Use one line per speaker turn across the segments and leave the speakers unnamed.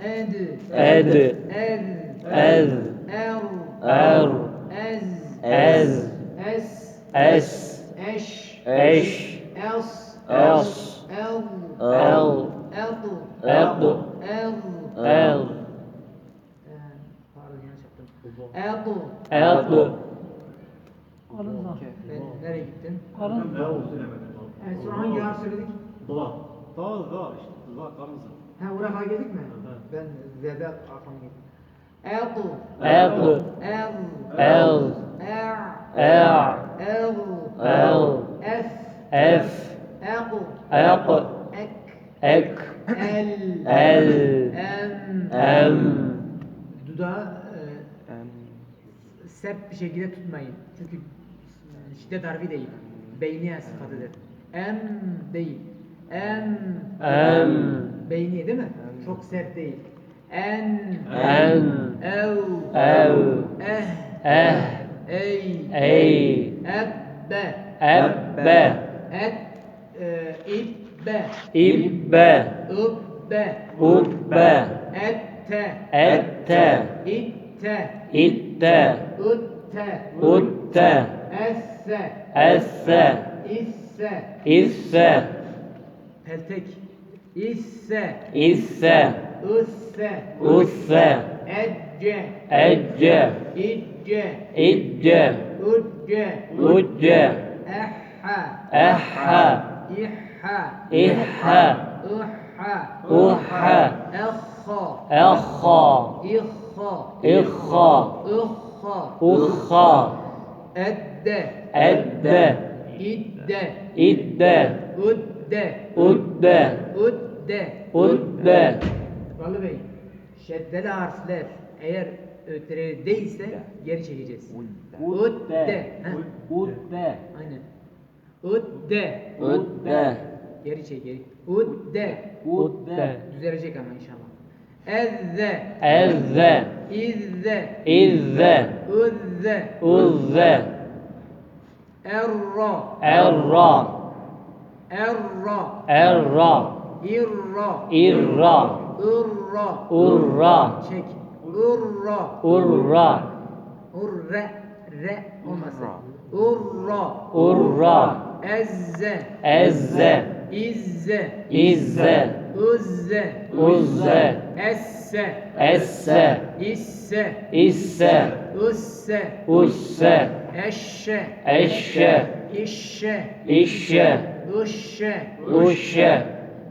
ed, ed, ez, ez, er,
er,
ez,
ez,
es, es, eş,
eş,
els, els, el, el, eldu, eldu, el,
el,
pardon yanlış yaptım. Eldu.
eldu,
Ben nereye gittin?
Demedim. En son hangi
harf söyledik?
Doğa. Doğa da işte. Doğa karnıza.
Ha kadar geldik mi? Ben Z'de aklıma gitti. Eldu. eldu, El. el, Er.
er,
El. el, F. f, Eldu. ek,
Ek.
ek, El. el, Em. em, Dudağı
e,
sert bir şekilde tutmayın. Çünkü e, şiddet harfi değil. Beyniye sıfatıdır. Em değil. Em. em, Beyni değil mi? Çok sert değil. En. en, Ev. ev, Eh. eh, Ey.
ey,
Ebbe.
ebbe,
Et. E, ibbe.
ibbe,
Ubbe.
ubbe,
Ette.
ette,
İtte.
itte,
Utte.
utte,
Esse.
esse,
İsse.
isse,
Peltek. İsse.
isse,
Üsse.
usse,
Ecce.
ecce,
İcce.
icce,
Ucce.
ucce,
Ehha.
ehha,
İhha. ihha, Uhha. uhha, Ehha. ehha, İhha. ihha, Uhha.
uhha,
Edde.
edde,
İdde.
idde,
Udde.
udde,
Udde.
Udde,
Vallahi Bey, şeddeli harfler eğer değilse geri çekeceğiz. Udde. Ha,
udde,
Aynen. Udde.
udde,
Geri çek geri. Udde.
udde,
Düzelecek ama inşallah. Ezze.
ezze,
İzze.
izze,
Uzze.
uzze,
Erra.
erra,
Erra.
erra,
İrra. irra, Irra. urra, Çek. Urra.
urra,
Urre. Re olmasın. Urra.
urra,
Ezze.
ezze,
İzze.
izze,
Uzze.
uzze,
Esse.
esse,
İsse.
isse,
Usse.
usse,
Eşşe. eşşe, İşşe.
işşe,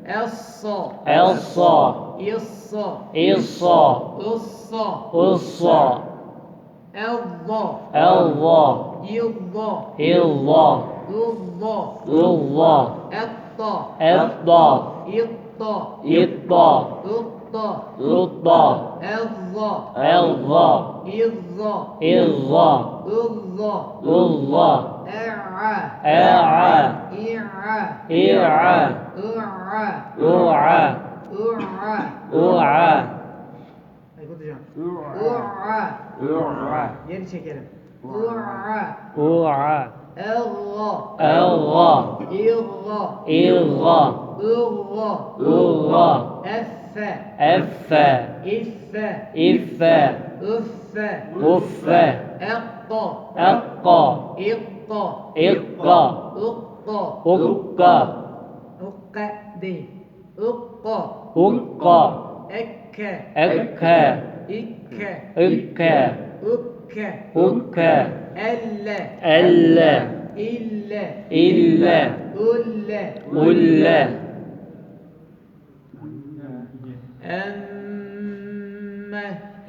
Eu só, Eu
só,
Eu só, Eu
só,
Eu só,
Eu só,
Eu vou. Eu
vou.
Eu vou.
Eu vou.
Eu vou.
Eu vou.
Eu tô.
Eu tô.
Eu tô. Eu
tô.
Eu tô.
Eu tô.
Eu vou.
Eu vou.
Eu vou.
Eu vou.
Eu vou.
Eu vou.
É. É. É.
É. É.
U'a.
u'a,
Aykut hocam. U'a.
u'a,
Geri çekelim. U'a.
u'a,
Elga.
elga,
İlga.
ilga,
Ilga. ulga, Effe.
effe,
İffe.
iffe,
Üffe.
uffe,
Ekka.
ekka,
İkka.
ikka,
Ukka.
ukka,
أقد أقى
اق
أكا. أكا. إكا. إكا. اك اك ألا. ألا. إلا. إلا. ألا ألا أم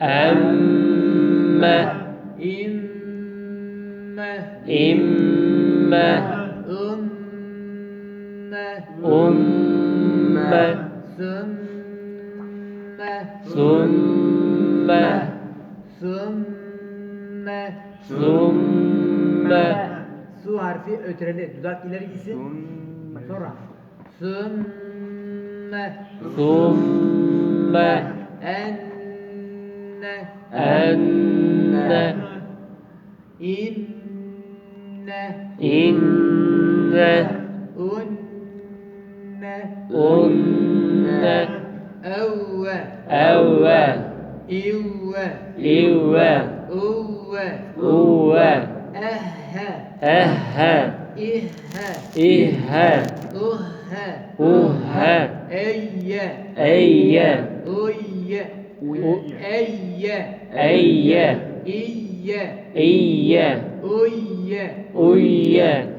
أما. إما.
إما. Umme,
Sümme.
summe,
Sümme.
summe,
Su harfi ötereli. Dudak ileri gitsin. Sonra. Sümme.
summe,
Enne.
enne,
İnne.
inne, un
au au iu
iu
u
u
aha
aha
iha
iha
uha uha eya
eya
uya eya
eya
iya
iya
uya
uya